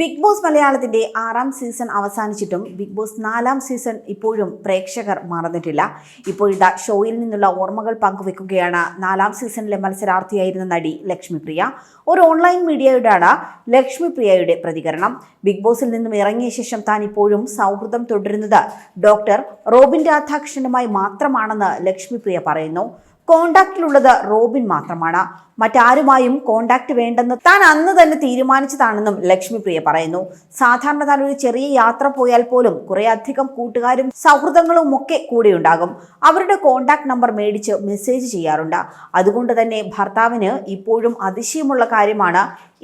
Big boss മലയാളത്തിന്റെ ആറാം season അവസാനിച്ചിട്ടും ബിഗ് ബോസ് നാലാം സീസൺ ഇപ്പോഴും പ്രേക്ഷകർ മറന്നിട്ടില്ല. ഇപ്പോഴിതാ ഷോയിൽ നിന്നുള്ള ഓർമ്മകൾ പങ്കുവെക്കുകയാണ് നാലാം സീസണിലെ മത്സരാർത്ഥിയായിരുന്ന നടി ലക്ഷ്മിപ്രിയ. ഒരു ഓൺലൈൻ മീഡിയയുടെയാണ് ലക്ഷ്മിപ്രിയയുടെ പ്രതികരണം. ബിഗ് ബോസിൽ നിന്നും ഇറങ്ങിയ ശേഷം താൻ ഇപ്പോഴും സൗഹൃദം തുടരുന്നത് ഡോക്ടർ റോബിൻ രാധാകൃഷ്ണനുമായി മാത്രമാണെന്ന് ലക്ഷ്മിപ്രിയ പറയുന്നു. കോണ്ടാക്റ്റിലുള്ളത് റോബിൻ മാത്രമാണ്. മറ്റാരുമായും കോണ്ടാക്ട് വേണ്ടെന്ന് താൻ അന്ന് തന്നെ തീരുമാനിച്ചതാണെന്നും ലക്ഷ്മി പ്രിയ പറയുന്നു. സാധാരണ താൻ ഒരു ചെറിയ യാത്ര പോയാൽ പോലും കുറെ അധികം കൂട്ടുകാരും സൗഹൃദങ്ങളും ഒക്കെ കൂടെയുണ്ടാകും. അവരുടെ കോണ്ടാക്ട് നമ്പർ മേടിച്ച് മെസ്സേജ് ചെയ്യാറുണ്ട്. അതുകൊണ്ട് തന്നെ ഭർത്താവിന് ഇപ്പോഴും അതിശയമുള്ള കാര്യമാണ്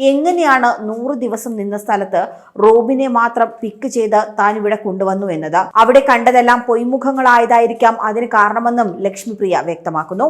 എങ്ങനെയാണ് നൂറ് ദിവസം നിന്ന സ്ഥലത്ത് റോബിനെ മാത്രം പിക്ക് ചെയ്ത് താൻ ഇവിടെ കൊണ്ടുവന്നു എന്നത്? അവിടെ കണ്ടതെല്ലാം പൊയ്മുഖങ്ങളായതായിരിക്കാം അതിന് കാരണമെന്നും ലക്ഷ്മിപ്രിയ വ്യക്തമാക്കുന്നു.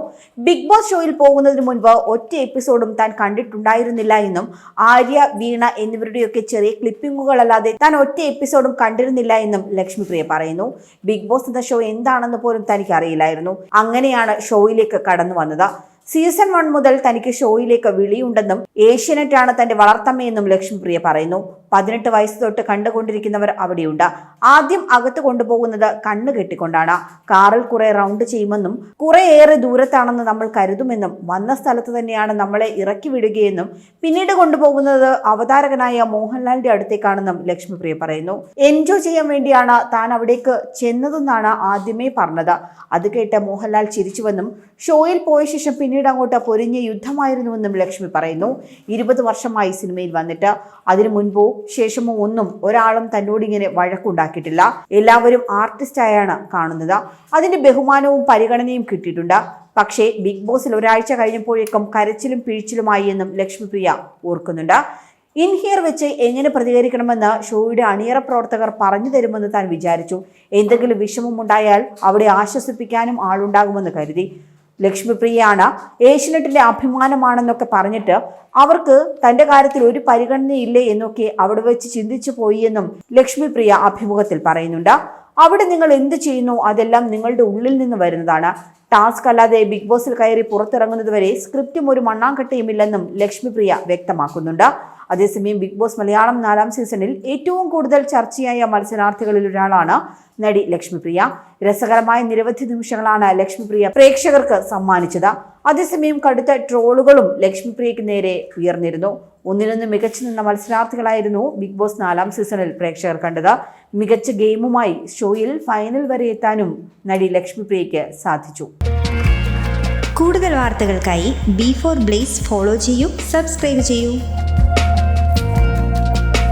ബിഗ് ബോസ് ഷോയിൽ പോകുന്നതിന് മുൻപ് ഒറ്റ എപ്പിസോഡും താൻ കണ്ടിട്ടുണ്ടായിരുന്നില്ല എന്നും ആര്യ വീണ എന്നിവരുടെയൊക്കെ ചെറിയ ക്ലിപ്പിങ്ങുകളല്ലാതെ താൻ ഒറ്റ എപ്പിസോഡും കണ്ടിരുന്നില്ല എന്നും ലക്ഷ്മിപ്രിയ പറയുന്നു. ബിഗ് ബോസ് എന്ന ഷോ എന്താണെന്ന് പോലും തനിക്ക് അറിയില്ലായിരുന്നു അങ്ങനെയാണ് ഷോയിലേക്ക് കടന്നു വന്നത്. സീസൺ വൺ മുതൽ തനിക്ക് ഷോയിലേക്ക് വിളിയുണ്ടെന്നും ഏഷ്യനെറ്റാണ് തന്റെ വളർത്തമ്മയെന്നും ലക്ഷ്മിപ്രിയ പറയുന്നു. പതിനെട്ട് വയസ്സ് തൊട്ട് കണ്ടുകൊണ്ടിരിക്കുന്നവർ അവിടെയുണ്ട്. ആദ്യം അകത്ത് കൊണ്ടുപോകുന്നത് കണ്ണ് കെട്ടിക്കൊണ്ടാണ്. കാറിൽ കുറെ റൗണ്ട് ചെയ്യുമെന്നും കുറെ ഏറെ ദൂരത്താണെന്ന് നമ്മൾ കരുതുമെന്നും വന്ന സ്ഥലത്ത് തന്നെയാണ് നമ്മളെ ഇറക്കി വിടുകയെന്നും പിന്നീട് കൊണ്ടുപോകുന്നത് അവതാരകനായ മോഹൻലാലിന്റെ അടുത്തേക്കാണെന്നും ലക്ഷ്മിപ്രിയ പറയുന്നു. എൻജോയ് ചെയ്യാൻ വേണ്ടിയാണ് താൻ അവിടേക്ക് ചെന്നതെന്നാണ് ആദ്യമേ പറഞ്ഞത്. അത് കേട്ട് മോഹൻലാൽ ചിരിച്ചുവെന്നും ഷോയിൽ പോയ ശേഷം പിന്നീട് അങ്ങോട്ട് പൊരിഞ്ഞ യുദ്ധമായിരുന്നുവെന്നും ലക്ഷ്മി പറയുന്നു. ഇരുപത് വർഷമായി സിനിമയിൽ വന്നിട്ട്. അതിനു മുൻപോ ശേഷമോ ഒന്നും ഒരാളും തന്നോട് ഇങ്ങനെ വഴക്കുണ്ടാക്കിയിട്ടില്ല. എല്ലാവരും ആർട്ടിസ്റ്റായാണ് കാണുന്നത്. അതിന്റെ ബഹുമാനവും പരിഗണനയും കിട്ടിയിട്ടുണ്ട്. പക്ഷേ ബിഗ് ബോസിൽ ഒരാഴ്ച കഴിഞ്ഞപ്പോഴേക്കും കരച്ചിലും പിഴിച്ചിലുമായി എന്നും ലക്ഷ്മിപ്രിയ ഓർക്കുന്നുണ്ട്. ഇൻഹിയർ വെച്ച് എങ്ങനെ പ്രതികരിക്കണമെന്ന് ഷോയുടെ അണിയറ പ്രവർത്തകർ പറഞ്ഞു തരുമെന്ന് താൻ വിചാരിച്ചു. എന്തെങ്കിലും വിഷമമുണ്ടായാൽ അവിടെ ആശ്വസിപ്പിക്കാനും ആളുണ്ടാകുമെന്ന് കരുതി. ലക്ഷ്മിപ്രിയയാണ്. ഏഷ്യനെറ്റിന്റെ അഭിമാനമാണെന്നൊക്കെ പറഞ്ഞിട്ട് അവർക്ക് തന്റെ കാര്യത്തിൽ ഒരു പരിഗണനയില്ലേ എന്നൊക്കെ അവിടെ വെച്ച് ചിന്തിച്ചു പോയി എന്നും ലക്ഷ്മിപ്രിയ അഭിമുഖത്തിൽ പറയുന്നുണ്ട്. അവിടെ നിങ്ങൾ എന്ത് ചെയ്യുന്നു? അതെല്ലാം നിങ്ങളുടെ ഉള്ളിൽ നിന്ന് വരുന്നതാണ്. ടാസ്ക് അല്ലാതെ ബിഗ് ബോസിൽ കയറി പുറത്തിറങ്ങുന്നത് വരെ സ്ക്രിപ്റ്റും ഒരു മണ്ണാങ്കട്ടയുമില്ലെന്നും ലക്ഷ്മിപ്രിയ വ്യക്തമാക്കുന്നുണ്ട്. അതേസമയം ബിഗ് ബോസ് മലയാളം നാലാം സീസണിൽ ഏറ്റവും കൂടുതൽ ചർച്ചയായ മത്സരാർത്ഥികളിൽ ഒരാളാണ് നടി ലക്ഷ്മിപ്രിയ. രസകരമായ നിരവധി നിമിഷങ്ങളാണ് ലക്ഷ്മിപ്രിയ പ്രേക്ഷകർക്ക് സമ്മാനിച്ചത്. അതേസമയം കടുത്ത ട്രോളുകളും ലക്ഷ്മിപ്രിയയ്ക്ക് നേരെ ഉയർന്നിരുന്നു. ഒന്നിനൊന്ന് മികച്ചു നിന്ന മത്സരാർത്ഥികളായിരുന്നു ബിഗ് ബോസ് നാലാം സീസണിൽ പ്രേക്ഷകർ കണ്ടത്. മികച്ച ഗെയിമുമായി ഷോയിൽ ഫൈനൽ വരെ എത്താനും നടി ലക്ഷ്മിപ്രിയയ്ക്ക് സാധിച്ചു. കൂടുതൽ വാർത്തകൾക്കായി ബി ഫോർ ബ്ലേസ് ഫോളോ ചെയ്യൂ സബ്സ്ക്രൈബ് ചെയ്യൂ.